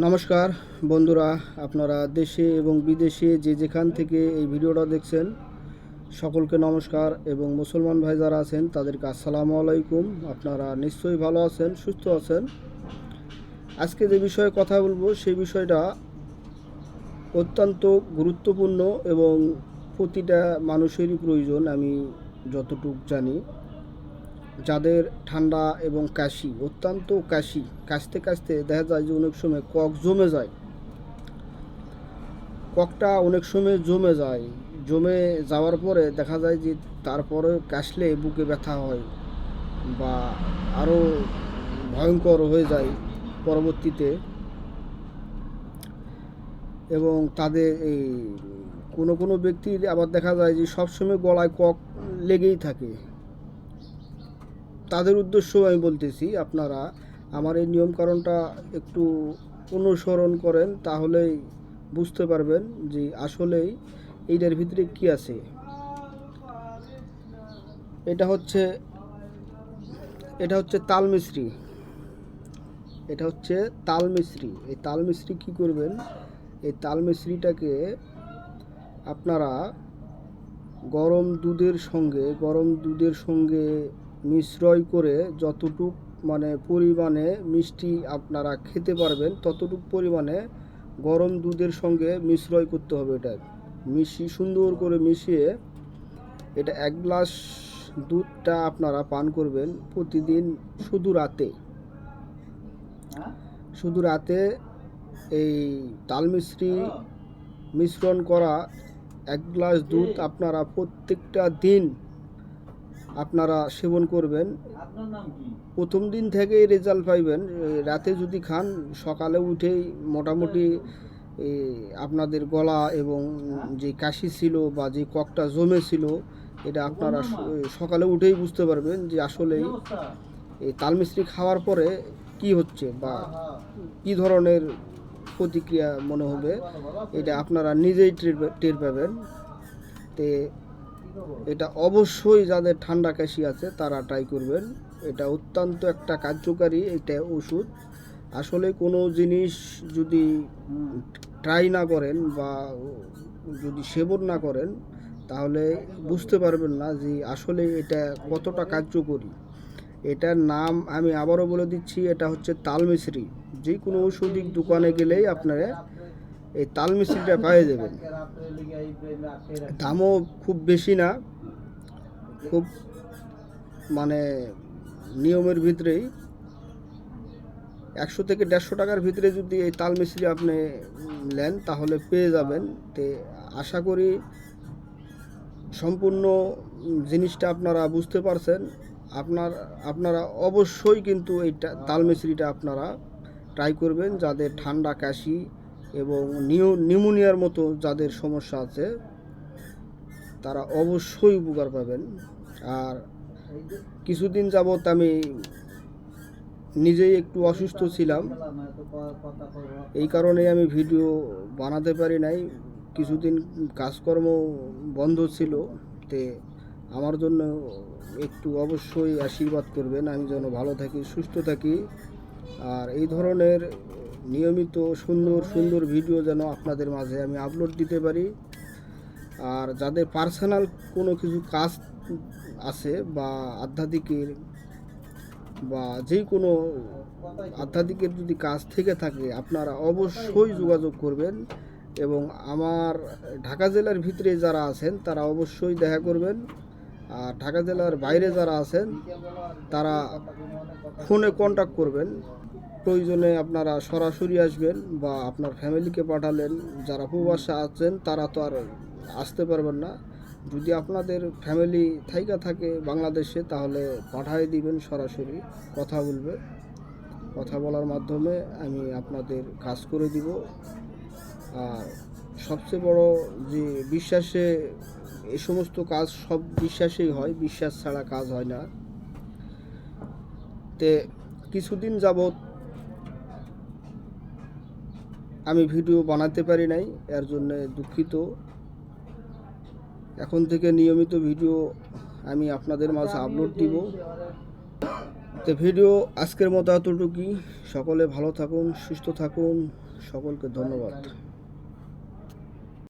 নমস্কার, বন্ধুরা, আপনারা দেশে এবং বিদেশে যে যেখান থেকে এই ভিডিওটা দেখছেন, সকলকে নমস্কার এবং মুসলমান ভাই যারা আছেন, তাদেরকে আসসালামু আলাইকুম। আপনারা নিশ্চয়ই ভালো আছেন, সুস্থ আছেন। আজকে যে বিষয়ে কথা বলব, সেই বিষয়টা অত্যন্ত গুরুত্বপূর্ণ এবং প্রতিটা মানুষেরই প্রয়োজন, আমি যতটুক জানি। যাদের ঠান্ডা এবং কাশি, অত্যন্ত কাশি, কাশতে কাশতে দেখা যায় যে অনেক সময় কক জমে যায়। ককটা অনেক সময় জমে যায়। জমে যাওয়ার পরে দেখা যায় যে তারপরে কাশলে বুকে ব্যথা হয় বা আরও ভয়ঙ্কর হয়ে যায় পরবর্তীতে। এবং তাদের এই কোনো কোনো ব্যক্তির আবার দেখা যায় যে সবসময় গলায় কক লেগেই থাকে। তাদের উদ্দেশ্য আমি বলতেছি, আপনারা আমার এই নিয়মকানুনটা একটু অনুসরণ করেন, তাহলেই বুঝতে পারবেন যে আসলেই এইটার ভিতরে কি আছে। এটা হচ্ছে এটা হচ্ছে তাল মিশ্রি এটা হচ্ছে তাল মিশ্রি এই তাল মিশ্রি কী করবেন? এই তাল মিশ্রিটাকে আপনারা গরম দুধের সঙ্গে, গরম দুধের সঙ্গে মিশ্রয় করে যতটুক মানে পরিমাণে মিষ্টি আপনারা খেতে পারবেন, ততটুক পরিমাণে গরম দুধের সঙ্গে মিশ্রয় করতে হবে এটা। মিশি সুন্দর করে মিশিয়ে এটা এক গ্লাস দুধটা আপনারা পান করবেন প্রতিদিন শুধু রাতে। শুধু রাতে এই তাল মিশ্রি মিশ্রণ করা এক গ্লাস দুধ আপনারা প্রত্যেকটা দিন আপনারা সেবন করবেন। প্রথম দিন থেকেই রেজাল্ট পাইবেন। রাতে যদি খান সকালে উঠেই মোটামুটি আপনাদের গলা এবং যে কাশি ছিল বা যে ককটা জমে ছিল এটা আপনারা সকালে উঠেই বুঝতে পারবেন যে আসলেই এই তালমিস্ত্রি খাওয়ার পরে কি হচ্ছে বা কি ধরনের প্রতিক্রিয়া মনে হবে এটা আপনারা নিজেই টের টের পাবেন। তে এটা অবশ্যই যাদের ঠান্ডা কাশি আছে, তারা ট্রাই করবেন। এটা অত্যন্ত একটা কার্যকারী, এটা ওষুধ। আসলে কোনো জিনিস যদি ট্রাই না করেন বা যদি সেবন না করেন, তাহলে বুঝতে পারবেন না যে আসলে এটা কতটা কার্যকরী। এটার নাম আমি আবারও বলে দিচ্ছি, এটা হচ্ছে তালমিশ্রি যে কোনো ঔষধিক দোকানে গেলেই আপনারা এই তালমিশ্রিটা পেয়ে যাবেন দামও খুব বেশি না। খুব মানে নিয়মের ভিতরেই। একশো থেকে দেড়শো টাকার ভিতরে যদি এই তাল মিশ্রি আপনি নেন, তাহলে পেয়ে যাবেন। তে আশা করি সম্পূর্ণ জিনিসটা আপনারা বুঝতে পারছেন। আপনার, আপনারা অবশ্যই কিন্তু এই তাল মিশ্রিটা আপনারা ট্রাই করবেন যাদের ঠান্ডা কাশি এবং নিউ, নিউমোনিয়ার মতো যাদের সমস্যা আছে, তারা অবশ্যই উপকার পাবেন। আর কিছুদিন যাবৎ আমি নিজেই একটু অসুস্থ ছিলাম। এই কারণে আমি ভিডিও বানাতে পারি নাই। কিছুদিন কাজকর্ম বন্ধ ছিল, তে আমার জন্য একটু অবশ্যই আশীর্বাদ করবেন। আমি যেন ভালো থাকি, সুস্থ থাকি। আর এই ধরনের নিয়মিত সুন্দর সুন্দর ভিডিও যেন আপনাদের মাঝে আমি আপলোড দিতে পারি। আর যাদের পার্সোনাল কোনো কিছু কাজ আছে বা আধ্যাত্মিকের বা যে কোনো আধ্যাত্মিকের যদি কাজ থেকে থাকে, আপনারা অবশ্যই যোগাযোগ করবেন এবং আমার ঢাকা জেলার ভিতরে যারা আছেন, তারা অবশ্যই দেখা করবেন। আর ঢাকা জেলার বাইরে যারা আছেন, তারা ফোনে কন্ট্যাক্ট করবেন। প্রয়োজনে আপনারা সরাসরি আসবেন বা আপনার ফ্যামিলিকে পাঠালেন। যারা প্রবাসে আছেন, তারা তো আর আসতে পারবেন না। যদি আপনাদের ফ্যামিলি থাইকা থাকে বাংলাদেশে, তাহলে পাঠিয়ে দিবেন সরাসরি। কথা বলবে। কথা বলার মাধ্যমে আমি আপনাদের কাজ করে দিব। আর সবচেয়ে বড় যে বিশ্বাসে এই সমস্ত কাজ সব বিশ্বাসেই হয়, বিশ্বাস ছাড়া কাজ হয় না। তে কিছুদিন যাবৎ আমি ভিডিও বানাতে পারি নাই, এর জন্য দুঃখিত। এখন থেকে নিয়মিত ভিডিও আমি আপনাদের মাঝে আপলোড দিব। তো ভিডিও আজকের মতো এতটুকুই। সকলে ভালো থাকুন, সুস্থ থাকুন। সকলকে ধন্যবাদ।